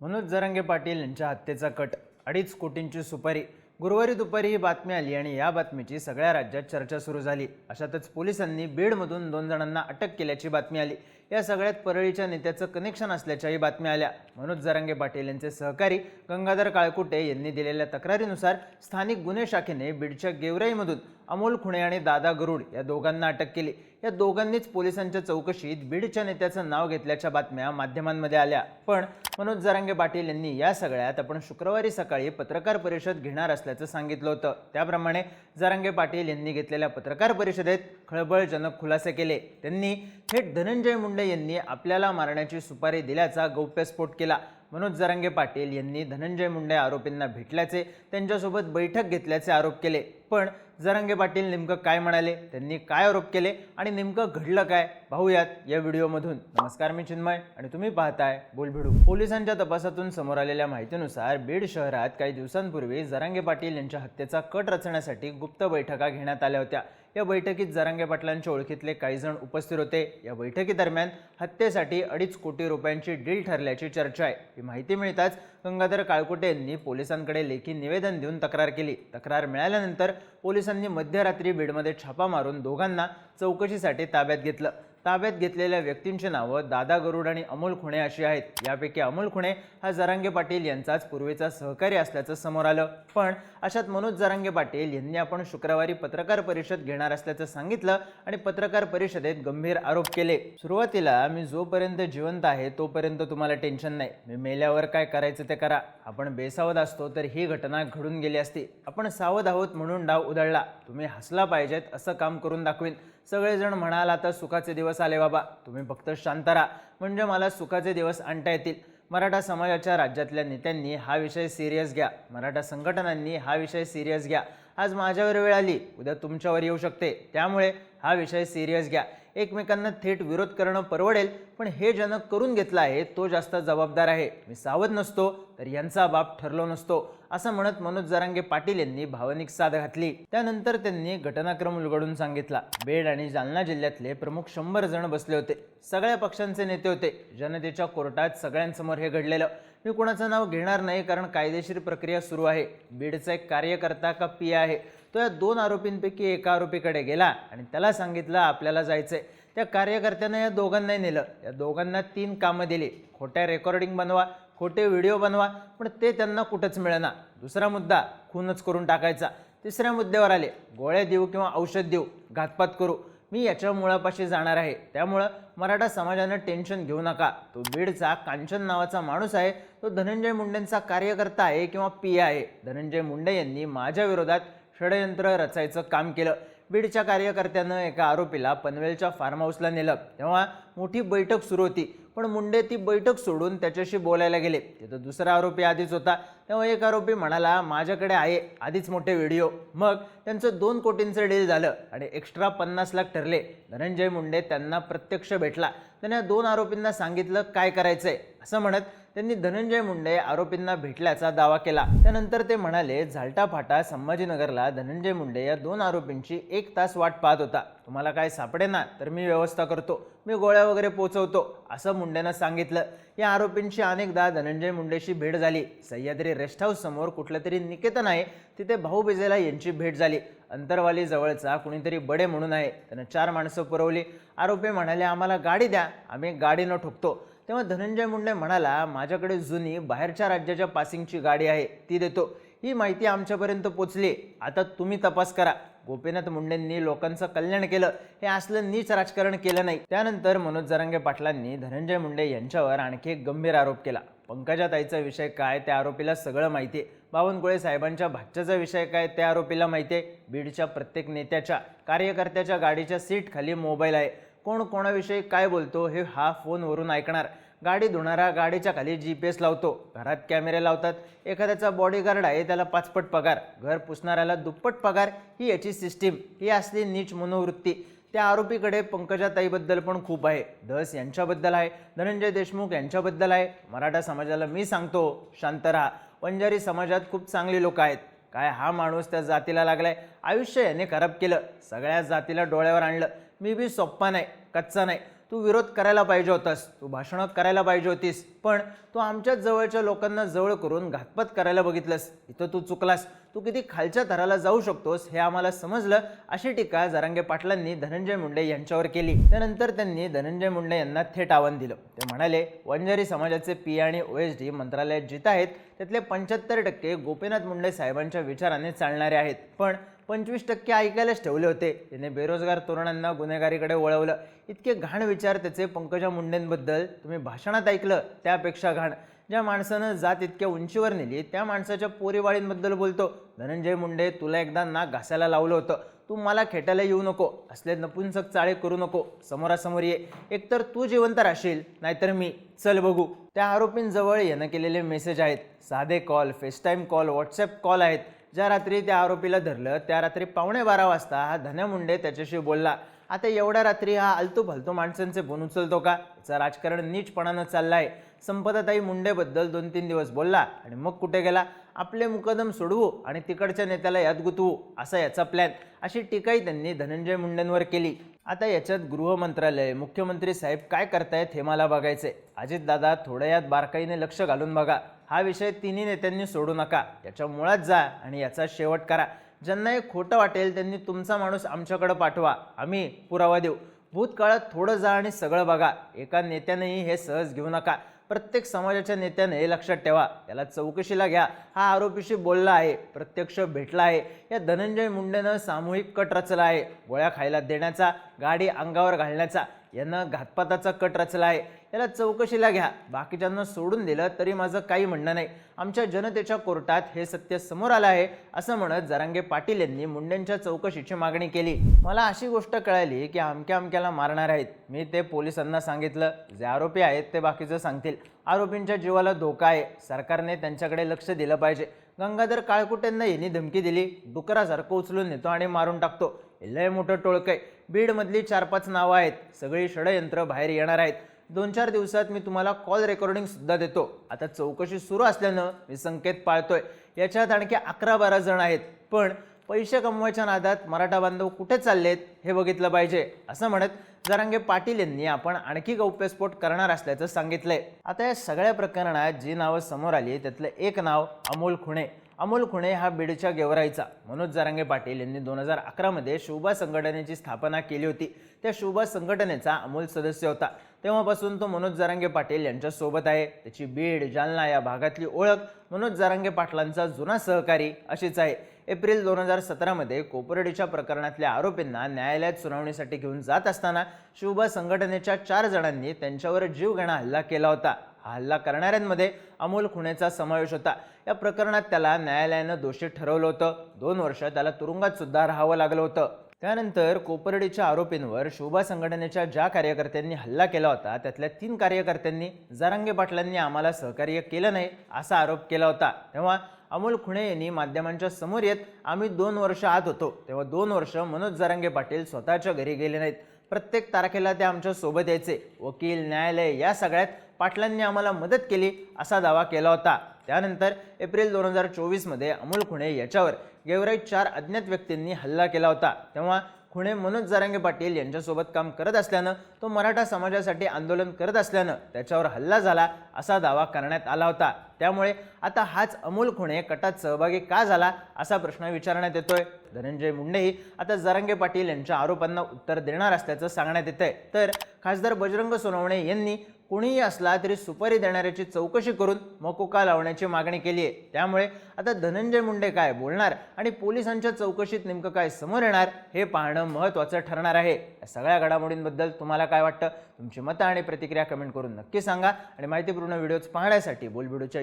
मनोज जरांगे पाटील यांच्या हत्येचा कट अडीच कोटींची सुपारी. गुरुवारी दुपारी ही बातमी आली आणि या बातमीची सगळ्या राज्यात चर्चा सुरू झाली. अशातच पोलिसांनी बीडमधून दोन जणांना अटक केल्याची बातमी आली. या सगळ्यात परळीच्या नेत्याचं कनेक्शन असल्याच्याही बातम्या आल्या. मनोज जरांगे पाटील यांचे सहकारी गंगाधर काळकुटे यांनी दिलेल्या तक्रारीनुसार स्थानिक गुन्हे शाखेने बीडच्या गेवराईमधून अमोल खुणे आणि दादा गरुड या दोघांना अटक केली. या दोघांनीच पोलिसांच्या चौकशीत बीडच्या नेत्याचं नाव घेतल्याच्या बातम्या माध्यमांमध्ये आल्या. पण मनोज जरांगे पाटील यांनी या सगळ्यात आपण शुक्रवारी सकाळी पत्रकार परिषद घेणार असल्याचं सांगितलं होतं. त्याप्रमाणे जरांगे पाटील यांनी घेतलेल्या पत्रकार परिषदेत खळबळजनक खुलासे केले. त्यांनी थेट धनंजय मुंडे यांनी आपल्याला मारण्याची सुपारी दिल्याचा गौप्यस्फोट केला. मनोज जरांगे पाटील यांनी धनंजय मुंडे आरोपींना भेटल्याचे त्यांच्यासोबत बैठक घेतल्याचे आरोप केले. पण जरांगे पाटील नेमकं काय म्हणाले त्यांनी काय आरोप केले आणि नेमकं घडलं काय पाहूयात या व्हिडिओमधून. नमस्कार मी चिन्मय आणि तुम्ही पाहताय बोलभिडू पोलिसांच्या तपासातून समोर आलेल्या माहितीनुसार बीड शहरात काही दिवसांपूर्वी जरांगे पाटील यांच्या हत्येचा कट रचण्यासाठी गुप्त बैठका घेण्यात आल्या होत्या. या बैठकीत जरांगे पाटलांच्या ओळखीतले काही जण उपस्थित होते. या बैठकीदरम्यान हत्येसाठी अडीच कोटी रुपयांची डील ठरल्याची चर्चा आहे. ही माहिती मिळताच गंगाधर काळकुटे यांनी पोलिसांकडे लेखी निवेदन देऊन तक्रार केली. तक्रार मिळाल्यानंतर पोलिसांनी मध्यरात्री बीडमध्ये छापा मारून दोघांना चौकशीसाठी ताब्यात घेतलं. ताब्यात घेतलेल्या व्यक्तींची नावं दादा गरुड आणि अमोल खुणे अशी आहेत. यापैकी अमोल खुणे हा जरांगे पाटील यांचाच पूर्वीचा सहकारी असल्याचं समोर आलं. पण अशात मनोज जरांगे पाटील यांनी आपण शुक्रवारी पत्रकार परिषद घेणार असल्याचं सांगितलं आणि पत्रकार परिषदेत गंभीर आरोप केले. सुरुवातीला मी जोपर्यंत जिवंत आहे तोपर्यंत तुम्हाला टेन्शन नाही. मी मेल्यावर काय करायचं ते करा. आपण बेसावध असतो तर ही घटना घडून गेली असती. आपण सावध आहोत म्हणून डाव उधळला. तुम्ही हसला पाहिजेत असं काम करून दाखवीन. सगळेजण म्हणाल आता सुखाचे दिवस आले बाबा. तुम्ही फक्त शांत राहा. म्हणजे मला सुखाचे दिवस आणता येतील. मराठा समाजाच्या राज्यातल्या नेत्यांनी हा विषय सिरियस घ्या. मराठा संघटनांनी हा विषय सिरियस घ्या. आज माझ्यावर वेळ आली. उद्या तुमच्यावर येऊ शकते. त्यामुळे हा विषय सिरियस घ्या. एकमेकांना थेट विरोध करणं परवडेल पण हे ज्यानं करून घेतलं आहे तो जास्त जबाबदार आहे. मी सावध नसतो तर यांचा बाप ठरलो नसतो. असं म्हणत मनोज जरांगे पाटील यांनी भावनिक साथ घातली. त्यानंतर त्यांनी घटनाक्रम उलगडून सांगितला. बेड आणि जालना जिल्ह्यातले प्रमुख शंभर जण बसले होते. सगळ्या पक्षांचे नेते होते. जनतेच्या कोर्टात सगळ्यांसमोर हे घडलेलं. मी कोणाचं नाव घेणार नाही कारण कायदेशीर प्रक्रिया सुरू आहे. बीडचा एक कार्यकर्ता का पी आहे? तो या दोन आरोपींपैकी एका आरोपीकडे गेला आणि त्याला सांगितलं आपल्याला जायचंय. त्या कार्यकर्त्यानं या दोघांनाही नेलं. या दोघांना तीन कामं दिली. खोट्या रेकॉर्डिंग बनवा. खोटे व्हिडिओ बनवा पण ते त्यांना कुठंच मिळेना. दुसरा मुद्दा खूनच करून टाकायचा. तिसऱ्या मुद्द्यावर आले गोळ्या देऊ किंवा औषध देऊ घातपात करू. मी याच्या मुळापाशी जाणार आहे. त्यामुळं मराठा समाजानं टेन्शन घेऊ नका. तो बीडचा कांचन नावाचा माणूस आहे. तो धनंजय मुंडेंचा कार्यकर्ता आहे किंवा पी आहे. धनंजय मुंडे यांनी माझ्या विरोधात षडयंत्र रचायचं काम केलं. बीडच्या कार्यकर्त्यानं एका आरोपीला पनवेलच्या फार्म हाऊसला नेलं. तेव्हा मोठी बैठक सुरू होती. पण मुंडे ती बैठक सोडून त्याच्याशी बोलायला गेले. तिथं दुसरा आरोपी आधीच होता. तेव्हा एक आरोपी म्हणाला माझ्याकडे आहे आधीच मोठे व्हिडिओ. मग त्यांचं दोन कोटींचं डील झालं आणि एक्स्ट्रा पन्नास लाख ठरले. धनंजय मुंडे त्यांना प्रत्यक्ष भेटला. त्याने दोन आरोपींना सांगितलं काय करायचंय? असं म्हणत त्यांनी धनंजय मुंडे आरोपींना भेटल्याचा दावा केला. त्यानंतर ते म्हणाले झालटा फाटा संभाजीनगरला धनंजय मुंडे या दोन आरोपींची एक तास वाट पाहत होता. तुम्हाला काय सापडे ना तर मी व्यवस्था करतो. मी गोळ्या वगैरे पोचवतो असं मुंडेनं सांगितलं. या आरोपींची अनेकदा धनंजय मुंडेशी भेट झाली. सह्याद्री रेस्ट हाऊस समोर कुठलं तरी निकेतन आहे तिथे भाऊ बिजेला यांची भेट झाली. अंतरवाली जवळचा कुणीतरी बडे म्हणून आहे त्यानं चार माणसं पुरवली. आरोपी म्हणाले आम्हाला गाडी द्या आम्ही गाडीनं ठोकतो. तेव्हा धनंजय मुंडे म्हणाला माझ्याकडे जुनी बाहेरच्या राज्याच्या पासिंगची गाडी आहे ती देतो. ही माहिती आमच्यापर्यंत पोचली. आता तुम्ही तपास करा. गोपीनाथ मुंडेंनी लोकांचं कल्याण केलं. हे असलं नीच राजकारण केलं नाही. त्यानंतर मनोज जरांगे पाटलांनी धनंजय मुंडे यांच्यावर आणखी एक गंभीर आरोप केला. पंकजाताईचा विषय काय त्या आरोपीला सगळं माहिती आहे. बावनकुळे साहेबांच्या भाच्याचा विषय काय त्या आरोपीला माहिती आहे. बीडच्या प्रत्येक नेत्याच्या कार्यकर्त्याच्या गाडीच्या सीट खाली मोबाईल आहे. कोण कोणाविषयी काय बोलतो हे हा फोनवरून ऐकणार. गाडी धुणारा गाडीच्या खाली जी पी एस लावतो. घरात कॅमेरे लावतात. एखाद्याचा बॉडीगार्ड आहे त्याला पाचपट पगार. घर पुसणाऱ्याला दुप्पट पगार ही याची सिस्टीम ही असली नीच मनोवृत्ती. त्या आरोपीकडे पंकजाताईबद्दल पण खूप आहे. धस यांच्याबद्दल आहे. धनंजय देशमुख यांच्याबद्दल आहे. मराठा समाजाला मी सांगतो शांत राहा. वंजारी समाजात खूप चांगली लोक आहेत. काय हा माणूस त्या जातीला लागलाय? आयुष्य याने खराब केलं. सगळ्या जातीला डोळ्यावर आणलं. मी बी सोप्पा नाही. कच्चा नाही. तू विरोध करायला पाहिजे होतास. तू भाषणं करायला पाहिजे होतीस. पण तू आमच्याच जवळच्या लोकांना जवळ करून घातपात करायला बघितलंस. इथं तू चुकलास. तू किती खालच्या थराला जाऊ शकतोस हे आम्हाला समजलं अशी टीका जरांगे पाटलांनी धनंजय मुंडे यांच्यावर केली. त्यानंतर त्यांनी धनंजय मुंडे यांना थेट आव्हान दिलं. ते म्हणाले वंजारी समाजाचे पी आणि ओ एस डी मंत्रालयात जिथं आहेत त्यातले पंच्याहत्तर टक्के गोपीनाथ मुंडे साहेबांच्या विचाराने चालणारे आहेत. पण पंचवीस टक्के ऐकायलाच ठेवले होते. त्याने बेरोजगार तरुणांना गुन्हेगारीकडे वळवलं. इतके घाण विचार त्याचे पंकजा मुंडेंबद्दल तुम्ही भाषणात ऐकलं त्यापेक्षा घाण. ज्या माणसानं जात इतक्या उंचीवर नेली त्या माणसाच्या पोरीवाळींबद्दल बोलतो धनंजय मुंडे तुला एकदा नाक घासायला लावलं होतं. तू मला खेटायला येऊ नको असले नपुंसक चाळे करू नको. समोरासमोर ये. एकतर तू जिवंत राहशील नाहीतर मी. चल बघू. त्या आरोपींजवळ येणं केलेले मेसेज आहेत. साधे call FaceTime call WhatsApp call आहेत. ज्या रात्री त्या आरोपीला धरलं त्या रात्री पावणे बारा वाजता हा धन्या मुंडे त्याच्याशी बोलला. आता एवढ्या रात्री हा आलतू फालतू माणसांचे फोन उचलतो का? याचं राजकारण नीचपणानं आहे संपदाताई मुंडेबद्दल दोन तीन दिवस बोलला आणि मग कुठे गेला? आपले मुकदम सोडवू आणि तिकडच्या नेत्याला यात गुतवू असा याचा प्लॅन अशी टीकाही त्यांनी धनंजय मुंडेंवर केली. आता याच्यात गृह मंत्रालय मुख्यमंत्री साहेब काय करतायत हे मला बघायचे अजितदादा थोड्या यात बारकाईने लक्ष घालून बघा. हा विषय तिन्ही नेत्यांनी सोडू नका. याच्या मुळात जा आणि याचा शेवट करा. ज्यांना हे खोटं वाटेल त्यांनी तुमचा माणूस आमच्याकडं पाठवा. आम्ही पुरावा देऊ. भूतकाळात थोडं जा आणि सगळं बघा. एका नेत्यानेही हे सहज घेऊ नका. प्रत्येक समाजाच्या नेत्याने हे लक्षात ठेवा. त्याला चौकशीला घ्या. हा आरोपीशी बोलला आहे. प्रत्यक्ष भेटला आहे. या धनंजय मुंडेनं सामूहिक कट रचला आहे. गोळ्या खायला देण्याचा गाडी अंगावर घालण्याचा. यानं घातपाताचा कट रचला आहे याला चौकशीला घ्या. बाकीच्यांना सोडून दिलं तरी माझं काही म्हणणं नाही. आमच्या जनतेच्या कोर्टात हे सत्य समोर आलं आहे असं म्हणत जरांगे पाटील यांनी मुंडेंच्या चौकशीची मागणी केली. मला अशी गोष्ट कळाली की अमक्या अमक्याला मारणार आहेत. मी ते पोलिसांना सांगितलं. जे आरोपी आहेत ते बाकीचं सांगतील. आरोपींच्या जीवाला धोका आहे. सरकारने त्यांच्याकडे लक्ष दिलं पाहिजे. गंगाधर काळकुटेंना यांनी धमकी दिली. डुकरासारखं उचलून नेतो आणि मारून टाकतो. लय मोठं टोळकं आहे. बीडमधली चार पाच नावं आहेत. सगळी षडयंत्र बाहेर येणार आहेत. दोन चार दिवसात मी तुम्हाला कॉल रेकॉर्डिंग सुद्धा देतो. आता चौकशी सुरू असल्यानं मी संकेत पाळतोय. याच्यात आणखी अकरा बारा जण आहेत. पण पैसे कमवायच्या नादात मराठा बांधव कुठे चाललेत हे बघितलं पाहिजे असं म्हणत जरांगे पाटील यांनी आपण आणखी गौप्यस्फोट करणार असल्याचं सांगितलंय. आता या सगळ्या प्रकरणात जी नावं समोर आली त्यातलं एक नाव अमोल खुणे. अमोल खुणे हा बीडच्या गेवराईचा. मनोज जारांगे पाटील यांनी दोन हजार अकरामध्ये शोभा संघटनेची स्थापना केली होती. त्या शुभा संघटनेचा अमोल सदस्य होता. तेव्हापासून तो मनोज जारांगे पाटील यांच्यासोबत आहे. त्याची बीड जालना या भागातली ओळख मनोज जारांगे पाटलांचा जुना सहकारी अशीच आहे. एप्रिल दोन हजार सतरामध्ये कोपरडीच्या प्रकरणातल्या आरोपींना न्यायालयात सुनावणीसाठी घेऊन जात असताना शिवबा संघटनेच्या चार जणांनी त्यांच्यावर जीवघेणा हल्ला केला होता. हल्ला करणाऱ्यांमध्ये अमोल खुणेचा समावेश होता. या प्रकरणात त्याला न्यायालयानं दोषी ठरवलं होतं. दोन वर्ष त्याला तुरुंगात सुद्धा राहावं लागलं होतं. त्यानंतर कोपरडीच्या आरोपींवर शोभा संघटनेच्या ज्या कार्यकर्त्यांनी हल्ला केला होता त्यातल्या तीन कार्यकर्त्यांनी जरांगे पाटलांनी आम्हाला सहकार्य केलं नाही असा आरोप केला होता. तेव्हा अमोल खुणे यांनी माध्यमांच्या समोर येत आम्ही दोन वर्ष आत होतो. तेव्हा दोन वर्ष मनोज जरांगे पाटील स्वतःच्या घरी गेले नाहीत. प्रत्येक तारखेला ते आमच्यासोबत यायचे. वकील न्यायालय या सगळ्यात पाटलांनी आम्हाला मदत केली असा दावा केला होता. त्यानंतर एप्रिल दोन हजार चोवीसमध्ये अमोल खुणे याच्यावर गेवराईत चार अज्ञात व्यक्तींनी हल्ला केला होता. तेव्हा खुणे मनोज जरांगे पाटील यांच्यासोबत काम करत असल्यानं तो मराठा समाजासाठी आंदोलन करत असल्यानं त्याच्यावर हल्ला झाला असा दावा करण्यात आला होता. त्यामुळे आता हाच अमोल खुणे कटात सहभागी का झाला असा प्रश्न विचारण्यात येतोय. धनंजय मुंडेही आता जरांगे पाटील यांच्या आरोपांना उत्तर देणार असल्याचं सांगण्यात येत आहे तर खासदार बजरंग सोनवणे यांनी कोणीही असला तरी सुपारी देणाऱ्याची चौकशी करून मकोका लावण्याची मागणी केली आहे. त्यामुळे आता धनंजय मुंडे काय बोलणार आणि पोलिसांच्या चौकशीत नेमकं काय समोर येणार हे पाहणं महत्त्वाचं ठरणार आहे. या सगळ्या घडामोडींबद्दल तुम्हाला काय वाटतं? तुमची मतं आणि प्रतिक्रिया कमेंट करून नक्की सांगा आणि माहितीपूर्ण व्हिडिओज पाहण्यासाठी बोलबिडूच्या